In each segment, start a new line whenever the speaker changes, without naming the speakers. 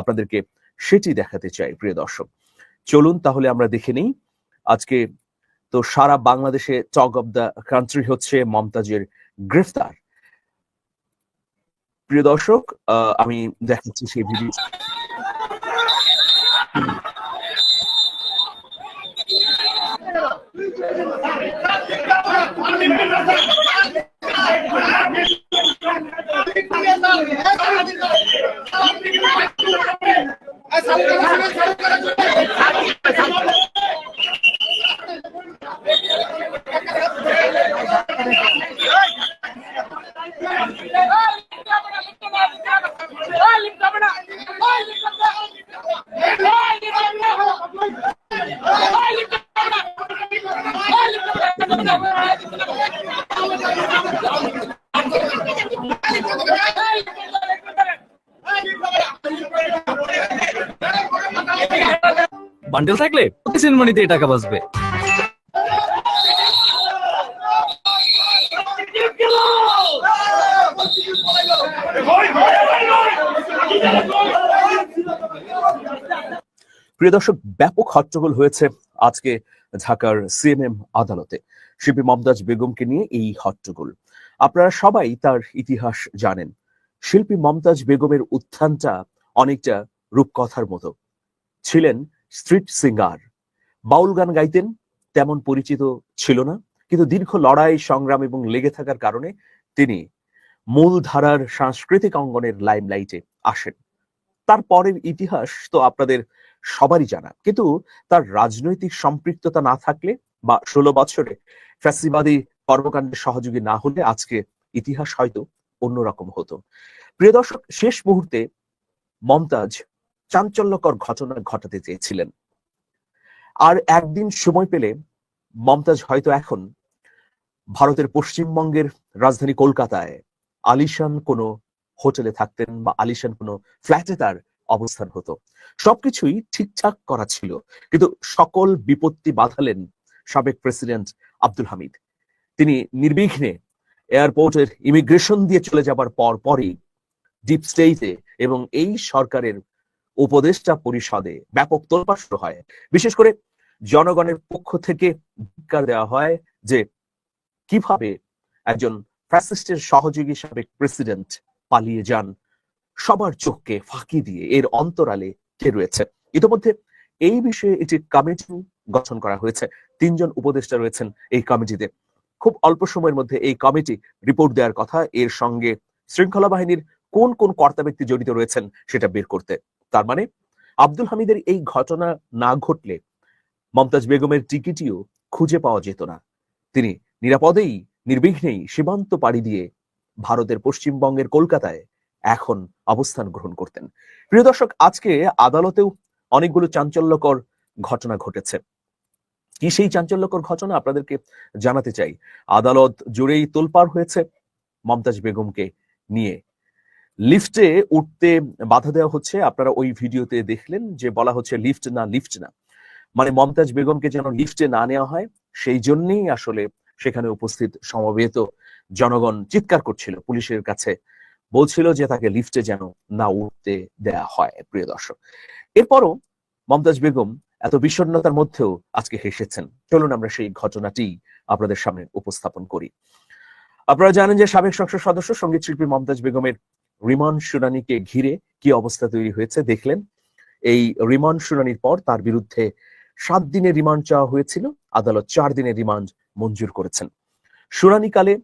আপনাদেরকে সেটি দেখাতে চাই, প্রিয় দর্শক। চলুন তাহলে আমরা দেখে নিই, আজকে তো সারা বাংলাদেশে টক অব দ্য কান্ট্রি হচ্ছে মমতাজের গ্রেফতার। প্রিয় দর্শক আমি দেখাচ্ছি সেই ভিডিও।
বান্ডেল থাকলে সেনমানিতে টাকা বাঁচবে।
প্রিয় দর্শক, ব্যাপক হট্টগোল হয়েছে আজকে ঢাকার সিএমএম আদালতে। শিল্পী মমতাজ বেগমকে নিয়ে এই হট্টগোল। আপনারা সবাই তার ইতিহাস জানেন। শিল্পী মমতাজ বেগমের উত্থানটা অনেকটা রূপকথার মতো। ছিলেন স্ট্রিট সিঙ্গার। বাউল গান গাইতেন, তেমন পরিচিত ছিল না, কিন্তু দীর্ঘ লড়াই, সংগ্রাম এবং লেগে থাকার কারণে তিনি মূল ধারার সাংস্কৃতিক অঙ্গনের লাইমলাইটে আসেন। তারপরের ইতিহাস তো আপনাদের সবারই জানা, কিন্তু তার রাজনৈতিক সম্পৃক্ততা না থাকলে বা ষোলো বছরে ফ্যাসিবাদী কর্মকাণ্ডের সহযোগী না হলে আজকে ইতিহাস হয়তো অন্যরকম হতো। প্রিয় দর্শক, শেষ মুহূর্তে মমতাজ চাঞ্চল্যকর ঘটনা ঘটাতে চেয়েছিলেন। আর একদিন সময় পেলে মমতাজ হয়তো এখন ভারতের পশ্চিমবঙ্গের রাজধানী কলকাতায় আলিশান কোনো হোটেলে থাকতেন বা আলিশান কোনো ফ্ল্যাটে তার অবস্থান হতো। সবকিছুই ঠিকঠাক করা ছিল, কিন্তু সকল বিপত্তি বাধালেন সাবেক প্রেসিডেন্ট আব্দুল হামিদ। তিনি নির্বিঘ্নে এয়ারপোর্টের ইমিগ্রেশন দিয়ে চলে যাবার পর পরই ডিপ স্টেটে এবং এই সরকারের উপদেষ্টা পরিষদে ব্যাপক তোলপাড় শুরু হয়। বিশেষ করে জনগণের পক্ষ থেকে ধিক্কার দেওয়া হয় যে কীভাবে একজন ফ্যাসিস্টের সহযোগী সাবেক প্রেসিডেন্ট পালিয়ে যান, সবার চোখকে ফাঁকি দিয়ে এর অন্তরালে কে রয়েছে। ইতিমধ্যে এই বিষয়ে একটি কমিটি গঠন করা হয়েছে। তিনজন উপদেষ্টা রয়েছেন এই কমিটিতে। খুব অল্প সময়ের মধ্যে এই কমিটি রিপোর্ট দেওয়ার কথা। এর সঙ্গে শৃঙ্খলা বাহিনীর কোন কোন কর্তা ব্যক্তি জড়িত রয়েছেন সেটা বের করতে তার মানে আব্দুল হামিদের এই ঘটনা না ঘটলে মমতাজ বেগমের টিকিটিও খুঁজে পাওয়া যেত না। তিনি নিরাপদেই, নির্বিঘ্নেই সীমান্ত পাড়ি দিয়ে ভারতের পশ্চিমবঙ্গের কলকাতায় এখন অবস্থান গ্রহণ করতেন। প্রিয় দর্শক, আজকে আদালতেও অনেকগুলো চাঞ্চল্যকর ঘটনা ঘটেছে। কি সেই চাঞ্চল্যকর ঘটনা আপনাদেরকে জানাতে চাই? আদালত জুড়েই তোলপাড় হয়েছে মমতাজ বেগমকে নিয়ে। লিফটে উঠতে বাধা দেওয়া হচ্ছে। আপনারা ওই ভিডিওতে দেখলেন যে বলা হচ্ছে লিফট না লিফট না। মানে মমতাজ বেগমকে যেন লিফটে না নেওয়া হয়, সেই জন্যই আসলে সেখানে উপস্থিত সমবেত জনগণ চিৎকার করছিল পুলিশের কাছে। বলছিল যে তাকে লিফটে যেন না উঠতে দেয়া হয়, প্রিয় দর্শক। এরপরও মমতাজ বেগম এত বিষণ্ণতার মধ্যেও আজকে হেসেছেন। চলুন আমরা সেই ঘটনাটি আপনাদের সামনে উপস্থাপন করি। আপনারা জানেন যে সাবেক সংসদ সদস্য সংগীত শিল্পী মমতাজ বেগমের রিমান্ড শুনানিকে ঘিরে কি অবস্থা তৈরি হয়েছে দেখলেন। এই রিমান্ড শুনানির পর তার বিরুদ্ধে সাত দিনের রিমান্ড চাওয়া হয়েছিল, আদালত চার দিনের রিমান্ড মঞ্জুর করেছেন। শুনানিকালে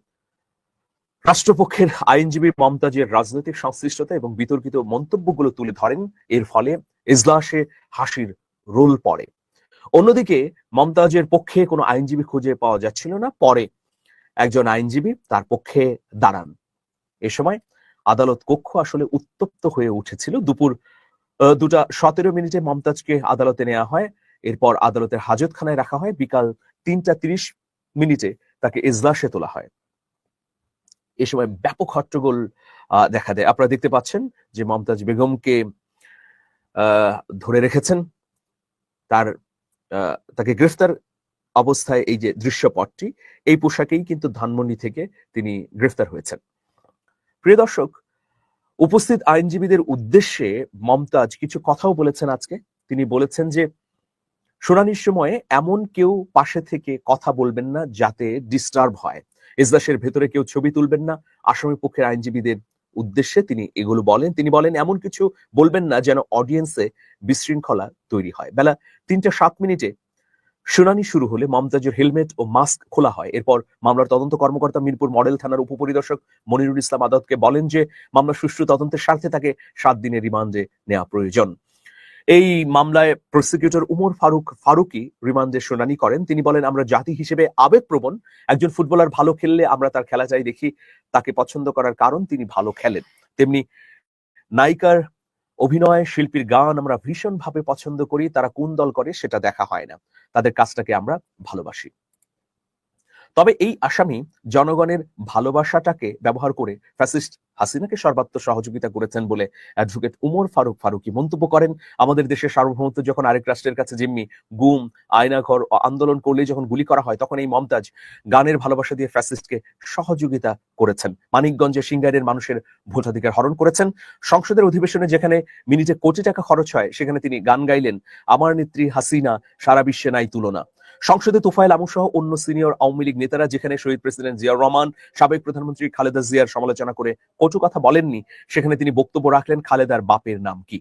রাষ্ট্রপক্ষের আইনজীবী মমতাজের রাজনৈতিক সংশ্লিষ্টতা এবং বিতর্কিত মন্তব্যগুলো তুলে ধরেন। এর ফলে ইজলাসে হাসির রোল পড়ে। অন্যদিকে মমতাজের পক্ষে কোনো আইনজীবী খুঁজে পাওয়া যাচ্ছিল না। পরে একজন আইনজীবী তার পক্ষে দাঁড়ান। এ সময় আদালত কক্ষ আসলে উত্তপ্ত হয়ে উঠেছিল। দুপুর দুটা সতেরো মিনিটে মমতাজকে আদালতে নেওয়া হয়। এরপর আদালতের হাজতখানায় রাখা হয়। বিকাল তিনটা তিরিশ মিনিটে তাকে এজলাসে তোলা হয়। এ সময় ব্যাপক হট্টগোল দেখা দেয়। আপনারা দেখতে পাচ্ছেন যে মমতাজ বেগমকে ধরে রেখেছেন। তার তাকে গ্রেফতার অবস্থায় এই যে দৃশ্যপটটি, এই পোশাকেই কিন্তু ধানমন্ডি থেকে তিনি গ্রেফতার হয়েছেন। প্রিয় দর্শক, উপস্থিত আইনজীবীদের উদ্দেশ্যে মমতাজ কিছু কথাও বলেছেন আজকে। তিনি বলেছেন যে, শুনানির সময়ে এমন কেউ পাশে থেকে কথা বলবেন না যাতে ডিস্টার্ব হয়। এজলাসের ভেতরে কেউ ছবি তুলবেন না। আসামি পক্ষের আইনজীবীদের উদ্দেশ্যে তিনি এগুলো বলেন। তিনি বলেন, এমন কিছু বলবেন না যেন অডিয়েন্সে বিশৃঙ্খলা তৈরি হয়। বেলা তিনটা সাত মিনিটে শুনানি শুরু হলে মমতাজের হেলমেট ও মাস্ক খোলা হয়। এরপর মামলার তদন্ত কর্মকর্তা মিরপুর মডেল থানার উপপরিদর্শক মনিরুল ইসলাম আদালতকে বলেন যে, মামলার সুষ্ঠু তদন্তের স্বার্থে তাকে সাত দিনের রিমান্ডে নেওয়া প্রয়োজন। এই মামলায় প্রসিকিউটর উমর ফারুক ফারুকি রিমান্ডে শুনানি করেন। তিনি বলেন, আমরা জাতি হিসেবে আবেগপ্রবণ। একজন ফুটবলার ভালো খেললে আমরা তার খেলা চাই দেখি, তাকে পছন্দ করার কারণ তিনি ভালো খেলেন। তেমনি নায়িকার অভিনয় শিল্পীর গান আমরা ভীষণভাবে পছন্দ করি, তারা কোন দল করে সেটা দেখা হয় না। তাদের কাজটাকে আমরা ভালোবাসি। তবে এই আসামি জনগণের ভালোবাসাটাকে ব্যবহার করে ফ্যাসিস্ট হাসিনাকে সর্বাত্মক সহযোগিতা করেছেন বলে অ্যাডভোকেট উমর ফারুক ফারুকি মন্তব্য করেন। আমাদের দেশের সার্বভৌমত্ব যখন আরেক রাষ্ট্রের কাছে জিম্মি, গুম, আয়নাঘর আন্দোলন করলে যখন গুলি করা হয়, তখন এই মমতাজ গানের ভালোবাসা দিয়ে ফ্যাসিস্টকে সহযোগিতা করেছেন। মানিকগঞ্জে সিঙ্গারের মানুষের ভোটাধিকার হরণ করেছেন। সংসদের অধিবেশনে যেখানে মিনিটে কোটি টাকা খরচ হয়, সেখানে তিনি গান গাইলেন, আমার নেত্রী হাসিনা সারা বিশ্বে নাই তুলনা। সংসদে তোফায়েল আমু সহ অন্য সিনিয়র আওয়ামী লীগ নেতারা, যেখানে শহীদ প্রেসিডেন্ট জিয়াউর রহমান, সাবেক প্রধানমন্ত্রী খালেদা জিয়ার সমালোচনা করে কটু কথা বলেননি, সেখানে তিনি বক্তব্য রাখলেন খালেদার বাপের নাম কি?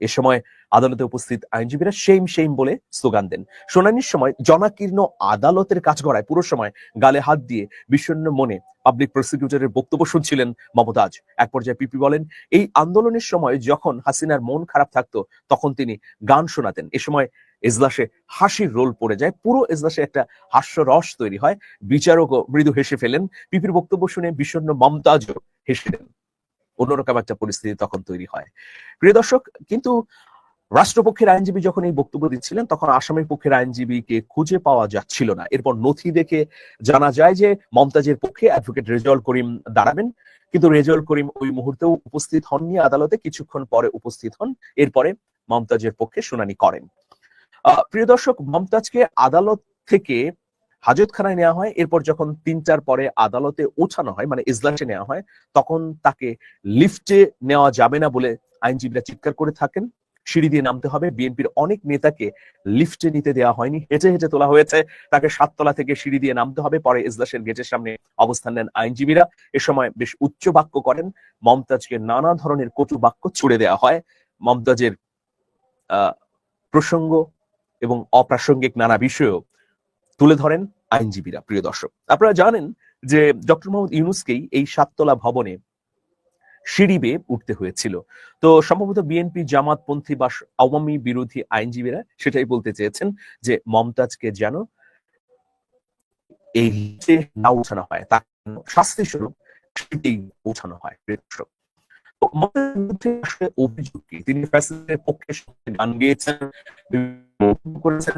এ সময় আদালতে উপস্থিত আইনজীবীরা সেইম সেইম বলে স্লোগান দেন। শুনানির সময় জনাকীর্ণ আদালতের কাজ করায় পুরো সময় গালে হাত দিয়ে বিষণ্ণ মনে পাবলিক প্রসিকিউটরের বক্তব্য শুনছিলেন মমতাজ এক পর্যায়ে পিপি বলেন, এই আন্দোলনের সময় যখন হাসিনার মন খারাপ থাকতো, তখন তিনি গান শোনাতেন। এ সময় এজলাসে হাসির রোল পড়ে যায়। পুরো এজলাসে একটা হাস্যরস তৈরি হয়। বিচারকও মৃদু হেসে ফেলেন। পিপির বক্তব্য শুনে বিষণ্ণ মমতাজও হেসে দেন। অন্যরকম একটা পরিস্থিতি তখন তৈরি হয়। প্রিয় দর্শক, কিন্তু রাষ্ট্রপক্ষের আইনজীবী যখন এই বক্তব্য দিচ্ছিলেন, তখন আসামের পক্ষের আইনজীবীকে খুঁজে পাওয়া যাচ্ছিল না। এরপর নথি দেখে জানা যায় যে, মমতাজের পক্ষে অ্যাডভোকেট রেজাউল করিম দাঁড়াবেন। কিন্তু রেজাউল করিম ওই মুহূর্তেও উপস্থিত হননি আদালতে, কিছুক্ষণ পরে উপস্থিত হন। এরপরে মমতাজের পক্ষে শুনানি করেন। প্রিয় দর্শক, মমতাজকে আদালত থেকে হাজতখানায় নেওয়া হয়। এরপর যখন তিনটার পরে আদালতে ওঠানো হয় মানে ইজলাসে নেওয়া হয়, তখন তাকে লিফটে নেওয়া যাবে না বলে আইনজীবীরা চিৎকার করে থাকেন। সিঁড়ি দিয়ে নামতে হবে। বিএনপির অনেক নেতাকে লিফটে নিতে দেওয়া হয়নি। হেঁটে হেঁটে তোলা হয়েছে। তাকে সাততলা থেকে সিঁড়ি দিয়ে নামতে হবে। পরে ইজলাসের গেটের সামনে অবস্থান নেন আইনজীবীরা। এ সময় বেশ উচ্চ বাক্য করেন। মমতাজকে নানা ধরনের কটু বাক্য ছুড়ে দেওয়া হয়। মমতাজের, আহ, প্রসঙ্গ এবং অপ্রাসঙ্গিক নানা বিষয়ও তুলে ধরেন আইনজীবীরা, প্রিয় দর্শক। আপনারা জানেন যে ডক্টর মোহাম্মদ ইউনুসকেই এই সাততলা ভবনে সিঁড়ি বেয়ে উঠতে হয়েছিল। তো সম্ভবত বিএনপি জামাতপন্থী বা আওয়ামী বিরোধী আইনজীবীরা সেটাই বলতে চেয়েছেন যে মমতাজকে যেন এই না উঠানো হয়, তা শাস্তি স্বরূপ পৌঁছানো হয় অভিযোগ তিনি গান গেয়েছেন করেছেন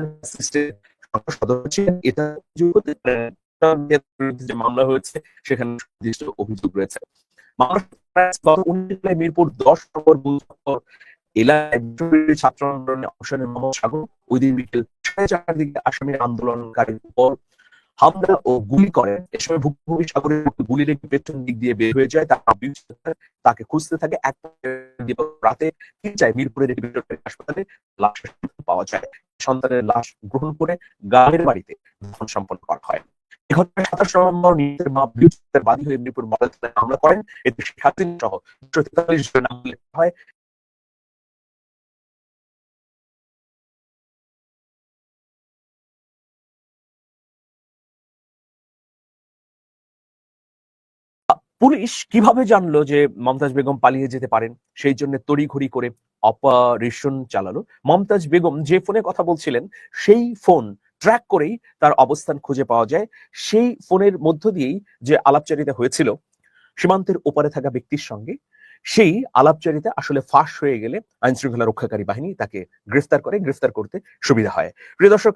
যে মামলা হয়েছে, সেখানে নির্দিষ্ট অভিযোগ রয়েছে। মিরপুর দশ নম্বর এলাকায় ছাত্র আন্দোলনে অংশ নেন মোহাম্মদ সাগর, ওই দিন বিকেল সাড়ে চারটার দিকে আসামির আন্দোলনকারীর উপর হামলা ও গুলি করেন এ সময় ভুক্তভোগী সাগরের গুলি রেখে পেছন দিক দিয়ে বের হয়ে যায়। তার তাকে খুঁজতে থাকে। এক রাতে মিরপুরের বেসরকারি হাসপাতালে লাশ পাওয়া যায়। সন্তানের লাশ গ্রহণ করে গায়ের বাড়িতে দাফন সম্পন্ন করা হয়। সাতাশ নিজের মা হয়ে মিরপুর মডেল থানায় হামলা করেন। এতে হাসিনা সহ তেতাল্লিশ লেখা হয়। পুলিশ কীভাবে জানলো যে মমতাজ বেগম পালিয়ে যেতে পারেন? সেই জন্য তড়িঘড়ি করে অপারেশন চালালো। মমতাজ বেগম যে ফোনে কথা বলছিলেন, সেই ফোন ট্র্যাক করেই তার অবস্থান খুঁজে পাওয়া যায়। সেই ফোনের মধ্য দিয়েই যে আলাপচারিতা হয়েছিল, সীমান্তের ওপারে থাকা ব্যক্তির সঙ্গে, সেই আলাপচারিতা আসলে ফাঁস হয়ে গেলে আইন শৃঙ্খলা রক্ষাকারী বাহিনী তাকে গ্রেফতার করে, গ্রেফতার করতে সুবিধা হয়। প্রিয় দর্শক,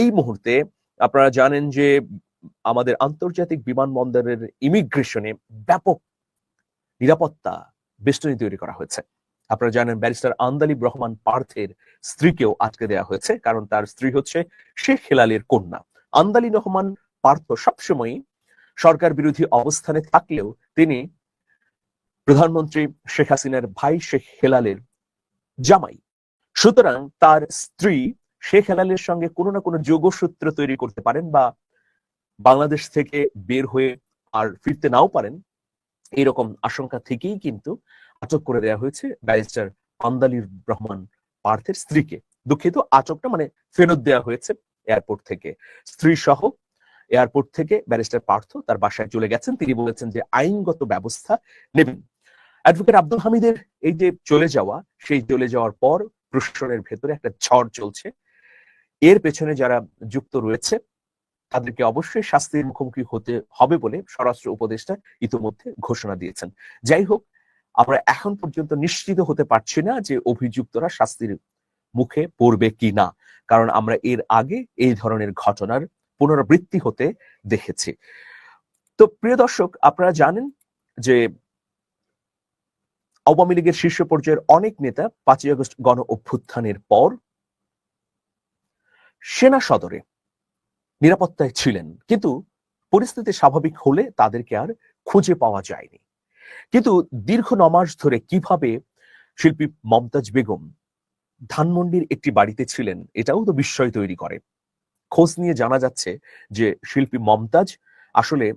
এই মুহূর্তে আপনারা জানেন যে আমাদের আন্তর্জাতিক বিমানবন্দরের ইমিগ্রেশনে ব্যাপক নিরাপত্তা বেষ্টনী তৈরি করা হয়েছে। আপনারা জানেন ব্যারিস্টার আন্দালিব রহমান পার্থের স্ত্রীকেও আটকে দেওয়া হয়েছে, কারণ তার স্ত্রী হচ্ছে শেখ হেলালের কন্যা। আন্দালি রহমান পার্থ সবসময়ই সরকার বিরোধী অবস্থানে থাকলেও তিনি প্রধানমন্ত্রী শেখ হাসিনার ভাই শেখ হেলালের জামাই। সুতরাং তার স্ত্রী শেখ হেলালের সঙ্গে কোনো না কোনো যোগসূত্র তৈরি করতে পারেন বা বাংলাদেশ থেকে বের হয়ে আর ফিরতে নাও পারেন। এরকম আশঙ্কা থেকেই কিন্তু আটক করে দেওয়া হয়েছে ব্যারিস্টার আন্দালির রহমান পার্থের স্ত্রীকে। দুঃখিত, আটকটা মানে ফেরত দেওয়া হয়েছে এয়ারপোর্ট থেকে। স্ত্রী সহ এয়ারপোর্ট থেকে ব্যারিস্টার পার্থ তার বাসায় চলে গেছেন। তিনি বলেছেন যে আইনগত ব্যবস্থা নেবেন। অ্যাডভোকেট আব্দুল হামিদের এই যে চলে যাওয়া, সেই চলে যাওয়ার পর প্রশাসনের ভেতরে একটা ঝড় চলছে। এর পেছনে যারা যুক্ত রয়েছে তাদেরকে অবশ্যই শাস্তির মুখোমুখি হতে হবে বলে স্বরাষ্ট্র উপদেষ্টা ইতিমধ্যে ঘোষণা দিয়েছেন। যাই হোক, আমরা এখন পর্যন্ত নিশ্চিত হতে পারছি না যে অভিযুক্তরা শাস্তির মুখে পড়বে কি না, কারণ আমরা এর আগে এই ধরনের ঘটনার পুনরাবৃত্তি হতে দেখেছি। তো প্রিয় দর্শক, আপনারা জানেন যে আওয়ামী লীগের শীর্ষ পর্যায়ের অনেক নেতা পাঁচই আগস্ট গণ অভ্যুত্থানের পর সেনা সদরে নিরাপত্তায় ছিলেন। কিন্তু পরিস্থিতি স্বাভাবিক হলে তাদেরকে আর খুঁজে পাওয়া যায়নি। কিন্তু দীর্ঘ নমাস ধরে কীভাবে শিল্পী মমতাজ বেগম ধানমন্ডির একটি বাড়িতে ছিলেন, এটাও তো বিস্ময় তৈরি করে। খোঁজ নিয়ে জানা যাচ্ছে যে শিল্পী মমতাজ আসলে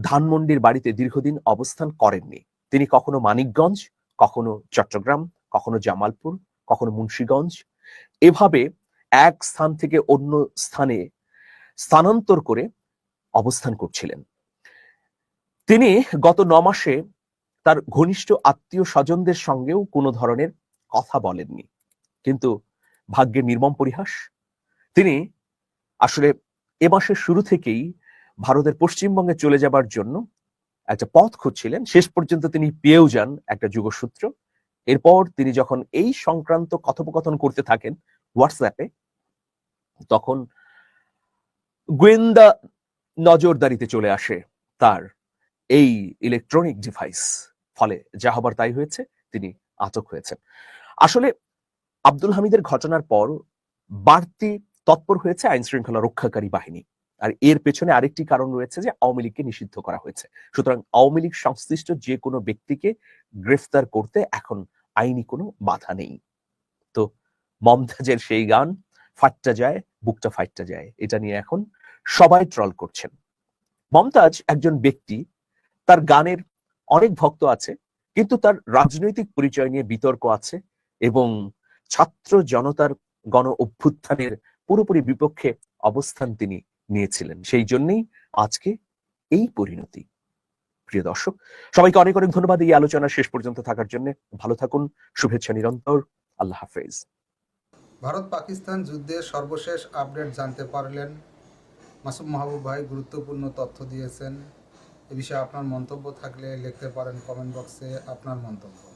ধানমন্ডির বাড়িতে দীর্ঘদিন অবস্থান করেননি। তিনি কখনো মানিকগঞ্জ, কখনো চট্টগ্রাম, কখনো জামালপুর, কখনো মুন্সীগঞ্জ। এভাবে এক স্থান থেকে অন্য স্থানে স্থানান্তর করে অবস্থান করছিলেন। তিনি গত ন মাসে তার ঘনিষ্ঠ আত্মীয় স্বজনদের সঙ্গেও কোনো ধরনের কথা বলেননি। কিন্তু ভাগ্যের নির্মম পরিহাস, তিনি আসলে এ মাসের শুরু থেকেই ভারতের পশ্চিমবঙ্গে চলে যাবার জন্য একটা পথ খুঁজছিলেন। শেষ পর্যন্ত তিনি পেয়েও যান একটা যুগসূত্র। এরপর তিনি যখন এই সংক্রান্ত কথোপকথন করতে থাকেন হোয়াটসঅ্যাপে, তখন গোয়েন্দা নজরদারিতে চলে আসে তার এই ইলেকট্রনিক ডিভাইস ফলে যা হবার তাই হয়েছে, তিনি আটক হয়েছেন। আসলে আব্দুল হামিদের ঘটনার পর বাড়তি তৎপর হয়েছে আইন শৃঙ্খলা রক্ষাকারী বাহিনী। আর এর পেছনে আরেকটি কারণ রয়েছে যে আওয়ামী লীগকে নিষিদ্ধ করা হয়েছে। সুতরাং আওয়ামী লীগ সংশ্লিষ্ট যে কোনো ব্যক্তিকে গ্রেফতার করতে এখন আইনি কোনো বাধা নেই। তো মমতাজের সেই গান, ফাটটা যায়, বুকটা ফাইটটা যায়, এটা নিয়ে এখন সবাই ট্রল করছেন। মমতাজ একজন ব্যক্তি, তার গানের অনেক ভক্ত আছে, কিন্তু তার রাজনৈতিক পরিচয় নিয়ে বিতর্ক আছে এবং ছাত্র জনতার গণ অভ্যুত্থানের পুরোপুরি বিপক্ষে অবস্থান তিনি নিয়েছিলেন। সেই জন্যই আজকে এই পরিণতি। প্রিয় দর্শক, সবাইকে অনেক অনেক ধন্যবাদ এই আলোচনা শেষ পর্যন্ত থাকার জন্য। ভালো থাকুন, শুভেচ্ছা নিরন্তর, আল্লাহ হাফেজ।
ভারত পাকিস্তান যুদ্ধের সর্বশেষ আপডেট জানতে পারলেন মাসুম মাহবুব ভাই গুরুত্বপূর্ণ তথ্য দিয়েছেন। এ বিষয়ে আপনার মন্তব্য থাকলে লিখতে পারেন কমেন্ট বক্সে আপনার মন্তব্য।